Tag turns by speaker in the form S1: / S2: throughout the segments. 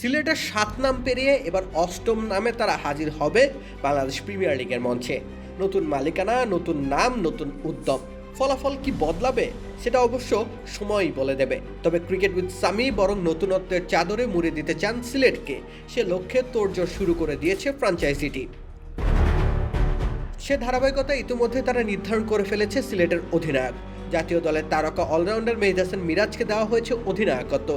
S1: সিলেটের সাত নাম পেরিয়ে এবার অষ্টম নামে তারা হাজির হবে বাংলাদেশ প্রিমিয়ার লিগের মঞ্চে। নতুন মালিকানা, নতুন নাম, নতুন উদ্যম ফলাফল কি বদলাবে সেটা অবশ্য সময়ই বলে দেবে। তবে ক্রিকেট উইথ সামি বরং নতুনত্বের চাদরে মুড়ে দিতে চান সিলেটকে। সে লক্ষ্যে তোড়জোড় শুরু করে দিয়েছে ফ্রাঞ্চাইজিটি সে ধারাবাহিকতা ইতিমধ্যে তারা নির্ধারণ করে ফেলেছে সিলেটের অধিনায়ক। জাতীয় দলের তারকা অলরাউন্ডার মেহিদ হাসান মিরাজকে দেওয়া হয়েছে অধিনায়কত্ব।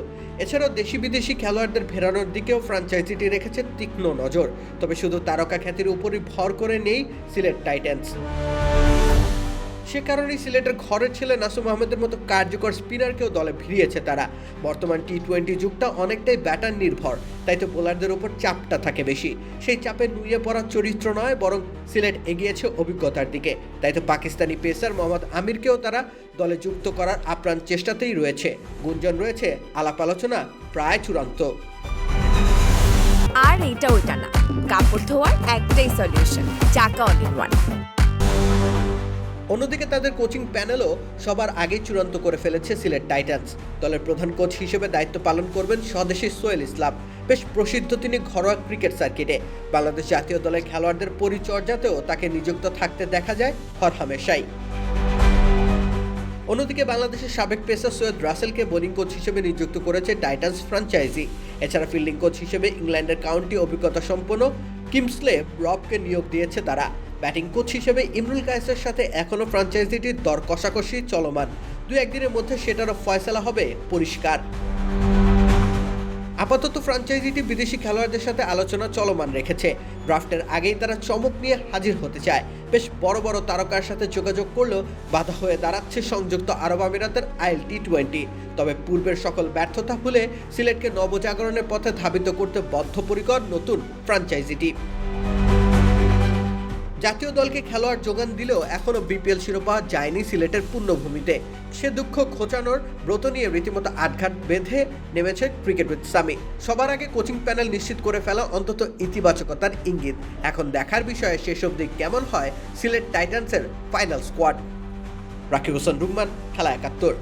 S1: এছাড়াও দেশি বিদেশি খেলোয়াড়দের ফেরানোর দিকেও ফ্রাঞ্চাইজিটি রেখেছে তীক্ষ্ণ নজর। তবে শুধু তারকা খ্যাতির উপরই ভর করে নেই সিলেট টাইটান্স। সে কারণেই সিলেটের ঘরের ছেলে নাসুম আহমেদের মতো কার্যকর স্পিনারকেও দলে ভিড়িয়েছে তারা। বর্তমান টি টোয়েন্টি যুগটা অনেকটাই ব্যাটার নির্ভর, তাই তো বোলারদের উপর চাপটা থাকে বেশি। সেই চাপে নুয়ে পড়ার চরিত্র নয়, বরং সিলেট এগিয়েছে অভিজ্ঞতার দিকে। তাই তো পাকিস্তানি পেসার মোহাম্মদ আমিরকেও তারা দলে যুক্ত করার আপ্রাণ চেষ্টাতেই রয়েছে। গুঞ্জন রয়েছে, আলাপ আলোচনা প্রায় চূড়ান্ত।
S2: আর এটা ওইটা না, কাপড় ধোয়ার একটাই সলিউশন চাকা অল ওয়ান
S1: অন্যদিকে তাদের কোচিং প্যানেলও সবার আগেই চূড়ান্ত করে ফেলেছে সিলেট টাইটান্স। দলের প্রধান কোচ হিসেবে দায়িত্ব পালন করবেন স্বদেশী সোহেল ইসলাম। বেশ প্রসিদ্ধ তিনি ঘরোয়া ক্রিকেট সার্কিটে। বাংলাদেশ জাতীয় দলের খেলোয়াড়দের পরিচর্যাতেও তাকে নিযুক্ত থাকতে দেখা যায় হরহামেশাই অন্যদিকে বাংলাদেশের সাবেক পেসার সৈয়দ রাসেলকে বোলিং কোচ হিসেবে নিযুক্ত করেছে টাইটান্স ফ্রাঞ্চাইজি এছাড়া ফিল্ডিং কোচ হিসেবে ইংল্যান্ডের কাউন্টি অভিজ্ঞতা সম্পন্ন কিমসলে রবকে নিয়োগ দিয়েছে তারা। ব্যাটিং কোচ হিসেবে ইমরুল কায়েসের সাথে এখনও ফ্রাঞ্চাইজিটির দর কষাকষি চলমান। দু একদিনের মধ্যে সেটারও ফয়সলা হবে পরিষ্কার। আপাতত ফ্রাঞ্চাইজিটি বিদেশি খেলোয়াড়দের সাথে আলোচনা চলমান রেখেছে। ড্রাফটের আগেই তারা চমক নিয়ে হাজির হতে চায়। বেশ বড় বড় তারকার সাথে যোগাযোগ করলেও বাধা হয়ে দাঁড়াচ্ছে সংযুক্ত আরব আমিরাতের আইএল টি টোয়েন্টি তবে পূর্বের সকল ব্যর্থতা ভুলে সিলেটকে নবজাগরণের পথে ধাবিত করতে বদ্ধপরিকর নতুন ফ্রাঞ্চাইজিটি। জাতীয় দলকে খেলোয়াড় যোগান দিলেও এখনও বিপিএল শিরোপা যায়নি সিলেটের পূর্ণভূমিতে। সে দুঃখ খোঁচানোর ব্রত নিয়ে রীতিমতো আটঘাট বেঁধে নেমেছে ক্রিকেট উইথ সামি। সবার আগে কোচিং প্যানেল নিশ্চিত করে ফেলা অন্তত ইতিবাচকতার ইঙ্গিত। এখন দেখার বিষয়ে শেষ দিক কেমন হয় সিলেট টাইটান্সের ফাইনাল স্কোয়াড। রাকিব হোসেন রুম্মান খেলা একাত্তর।